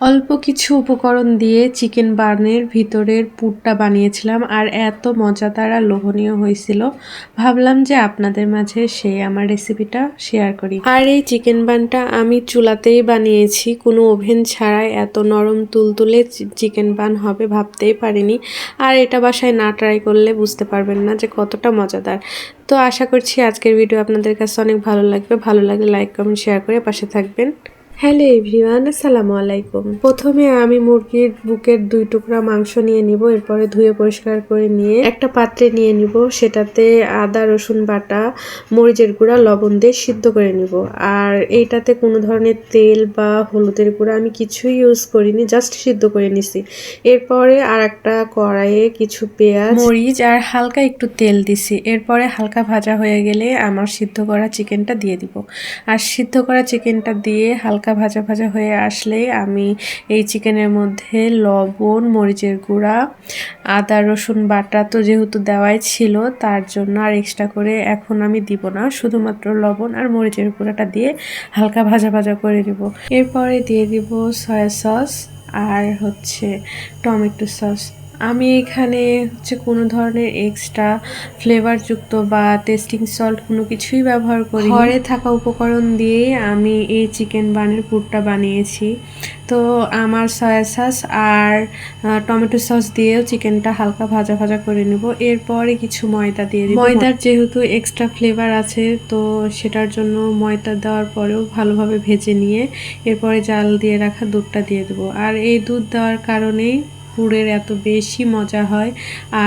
অল্প কিছু উপকরণ দিয়ে চিকেন বার্নের ভিতরের পুরটা বানিয়েছিলাম আর এত মজাদার আর লোভনীয় হয়েছিল। ভাবলাম যে আপনাদের মাঝে সেই আমার রেসিপিটা শেয়ার করি। আর এই চিকেন বানটা আমি চুলাতেই বানিয়েছি। কোনো ওভেন ছাড়াই এত নরম তুলতুলে চিকেন বান হবে ভাবতেই পারিনি। আর এটা বাসায় না ট্রাই করলে বুঝতে পারবেন না যে কতটা মজাদার। তো আশা করছি আজকের ভিডিও আপনাদের কাছে অনেক ভালো লাগবে। ভালো লাগলে লাইক, কমেন্ট, শেয়ার করে পাশে থাকবেন। হ্যালো এভরিওয়ান, আসসালামু আলাইকুম। প্রথমে আমি মুরগির বুকের দুই টুকরা মাংস নিয়ে নিব, এরপরে ধুয়ে পরিষ্কার করে নিয়ে একটা পাত্রে নিয়ে নিব, সেটাতে আদা, রসুন বাটা, মরিচের গুঁড়া, লবণ দিয়ে সিদ্ধ করে নিব। আর এইটাতে কোনো ধরনের তেল বা হলুদের গুঁড়া আমি কিছুই ইউজ করিনি জাস্ট সিদ্ধ করে নিছি। এরপরে আর একটা কড়াইয়ে কিছু পেঁয়াজ, মরিচ আর হালকা একটু তেল দিছি। এরপরে হালকা ভাজা হয়ে গেলে আমার সিদ্ধ করা চিকেনটা দিয়ে দিব। আর সিদ্ধ করা চিকেনটা দিয়ে হালকা হালকা ভাজা ভাজা হয়ে আসলে আমি এই চিকেনের মধ্যে লবণ, মরিচের গুঁড়া, আদা, রসুন বাটা তো যেহেতু দেওয়াই ছিল, তার জন্য আর এক্সট্রা করে এখন আমি দিব না। শুধুমাত্র লবণ আর মরিচের গুঁড়াটা দিয়ে হালকা ভাজা ভাজা করে দিব এরপরে দিয়ে দিব সয়া সস আর হচ্ছে টমেটো সস। আমি এখানে হচ্ছে কোনো ধরনের এক্সট্রা ফ্লেভারযুক্ত বা টেস্টিং সল্ট কোনো কিছুই ব্যবহার করি ঘরে থাকা উপকরণ দিয়ে আমি এই চিকেন বানের পুরটা বানিয়েছি। তো আমার সয়া সস আর টমেটো সস দিয়েও চিকেনটা হালকা ভাজা ভাজা করে নেব। এরপরে কিছু ময়দা দিয়ে দিব। ময়দার যেহেতু এক্সট্রা ফ্লেভার আছে তো সেটার জন্য ময়দা দেওয়ার পরেও ভালোভাবে ভেজে নিয়ে এরপরে জাল দিয়ে রাখা দুধটা দিয়ে দেবো। আর এই দুধ দেওয়ার কারণেই পুরের এত বেশি মজা হয়।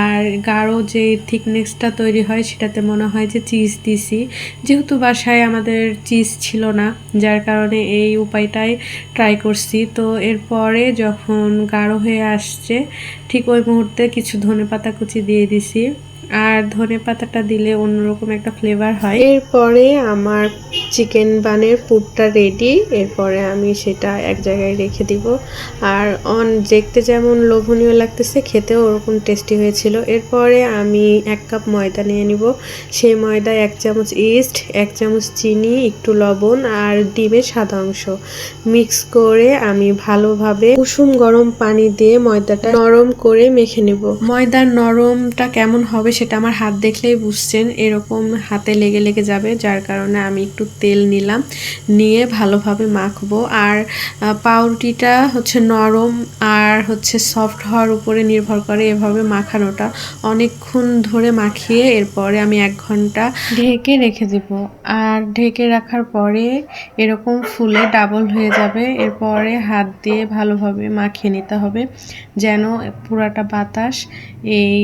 আর গাঢ় যে থিকনেসটা তৈরি হয়, সেটাতে মনে হয় যে চিজ দিছি। যেহেতু বাসায় আমাদের চিজ ছিল না, যার কারণে এই উপায়টাই ট্রাই করছি। তো এরপরে যখন গাঢ় হয়ে আসছে, ঠিক ওই মুহূর্তে কিছু ধনে পাতা কুচি দিয়ে দিছি। আর ধনে পাতাটা দিলে অন্যরকম একটা ফ্লেভার হয়। এরপরে আমার চিকেন বানের পুরটা রেডি এরপরে আমি সেটা এক জায়গায় রেখে দিব। আর অন দেখতে যেমন লোভনীয় লাগতেছে, খেতেও ওরকম টেস্টি হয়েছিল। এরপরে আমি এক কাপ ময়দা নিয়ে নিব। সেই ময়দায় এক চামচ ইস্ট এক চামচ চিনি, একটু লবণ আর ডিমের সাদা অংশ। মিক্স করে আমি ভালোভাবে কুসুম গরম পানি দিয়ে ময়দাটা নরম করে মেখে নেব। ময়দার নরমটা কেমন হবে সেটা আমার হাত দেখলেই বুঝছেন, এরকম হাতে লেগে লেগে যাবে, যার কারণে আমি একটু তেল নিলাম, নিয়ে ভালোভাবে মাখবো। আর পাউরুটিটা হচ্ছে নরম আর হচ্ছে সফট হওয়ার উপরে নির্ভর করে এভাবে মাখানোটা। অনেকক্ষণ ধরে মাখিয়ে এরপরে আমি এক ঘণ্টা ঢেকে রেখে দেব। আর ঢেকে রাখার পরে এরকম ফুলে ডাবল হয়ে যাবে, এরপরে হাত দিয়ে ভালোভাবে মাখিয়ে নিতে হবে, যেন পুরাটা বাতাস এই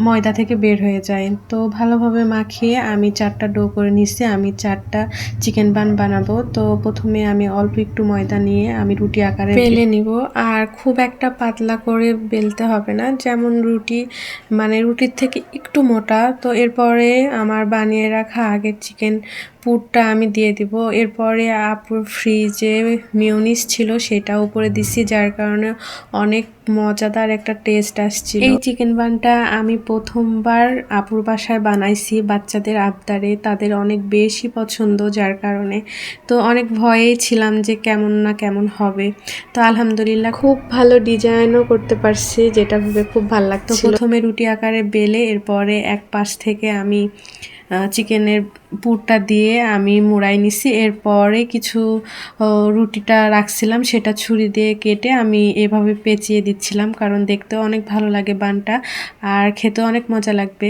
ময়দা থেকে বের হয়ে যায়। তো ভালোভাবে মাখিয়ে আমি চারটা ডো করে নিচ্ছি। আমি চারটা চিকেন বান বানাবো। তো প্রথমে আমি অল্প একটু ময়দা নিয়ে আমি রুটি আকারে বেলে নিব। আর খুব একটা পাতলা করে বেলতে হবে না। যেমন রুটি মানে রুটির থেকে একটু মোটা। তো এরপরে আমার বানিয়ে রাখা আগের চিকেন পুরটা আমি দিয়ে দিব। এরপরে আপুর ফ্রিজে মিউনিস ছিল সেটা উপরে দিছি যার কারণে অনেক মজাদার একটা টেস্ট আসছিল। এই চিকেন বানটা আমি প্রথমবার আপুর বাসায় বানাইছি বাচ্চাদের আবদারে। তাদের অনেক বেশি পছন্দ যার কারণে। তো অনেক ভয়েই ছিলাম যে কেমন না কেমন হবে। তো আলহামদুলিল্লাহ খুব ভালো ডিজাইনও করতে পারছি যেটা ভেবে খুব ভালো লাগতো প্রথমে রুটি আকারে বেলে এরপরে এক পাশ থেকে আমি চিকেনের পুরটা দিয়ে আমি মুড়াই নিছি। এরপরে কিছু রুটিটা রাখছিলাম, সেটা ছুরি দিয়ে কেটে আমি এভাবে পেঁচিয়ে দিচ্ছিলাম, কারণ দেখতে অনেক ভালো লাগে বানটা আর খেতে অনেক মজা লাগবে।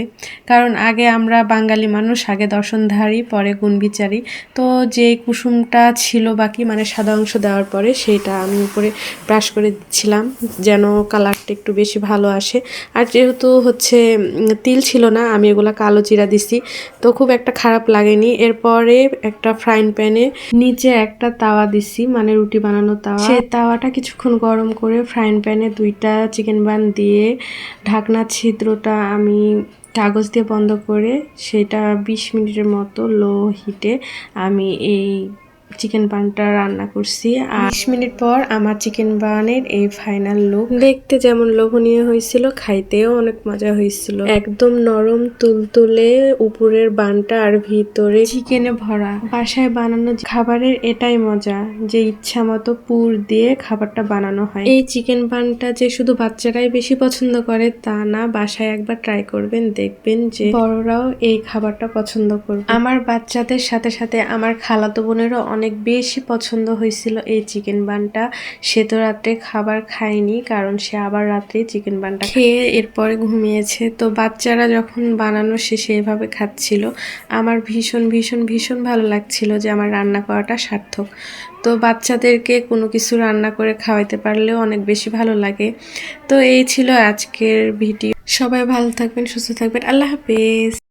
কারণ আগে আমরা বাঙালি মানুষ, আগে দর্শনধারী, পরে গুণবিচারী। তো যে কুসুমটা ছিল বাকি মানে সাদা অংশ দেওয়ার পরে সেইটা আমি উপরে ব্রাশ করে দিচ্ছিলাম, যেন কালারটা একটু বেশি ভালো আসে। আর যেহেতু হচ্ছে তিল ছিল না, আমি এগুলো কালো জিরা দিছি। তো খুব একটা খারাপ লাগেনি। এরপরে একটা ফ্রাইং প্যানে নিচে একটা তাওয়া দিছি মানে রুটি বানানো তাওয়া। সেই তাওয়াটা কিছুক্ষণ গরম করে ফ্রাইং প্যানে দুইটা চিকেন বান দিয়ে ঢাকনা ছিদ্রটা আমি কাগজ দিয়ে বন্ধ করে সেটা বিশ মিনিটের মতো লো হিটে আমি এই চিকেন বানটা রান্না করছি আর বিশ মিনিট পর আমার চিকেন বানের এই ফাইনাল লুক দেখতে যেমন লোভনীয় হয়েছিল খাইতেও অনেক মজা হয়েছিল। একদম নরম তুলতুলে উপরের বানটা আর ভিতরে চিকেনে ভরা। বাসায় বানানো খাবারের এটাই মজা যে ইচ্ছা মতো পুর দিয়ে খাবারটা বানানো হয়। এই চিকেন বানটা যে শুধু বাচ্চারাই বেশি পছন্দ করে তা না বাসায় একবার ট্রাই করবেন দেখবেন যে বড়রাও এই খাবারটা পছন্দ করবে। আমার বাচ্চাদের সাথে সাথে আমার খালাতো বোনেরও অনেক বেশি পছন্দ হয়েছিল এই চিকেন বানটা। সে তো রাত্রে খাবার খায়নি, কারণ সে আবার রাত্রে চিকেন বানটা খেয়ে এরপরে ঘুমিয়েছে। তো বাচ্চারা যখন বানানো শেষে এভাবে খাচ্ছিল, আমার ভীষণ ভীষণ ভীষণ ভালো লাগছিল যে আমার রান্না করাটা সার্থক। তো বাচ্চাদেরকে কোনো কিছু রান্না করে খাওয়াইতে পারলেও অনেক বেশি ভালো লাগে। তো এই ছিল আজকের ভিডিও। সবাই ভালো থাকবেন, সুস্থ থাকবেন। আল্লাহ হাফেজ।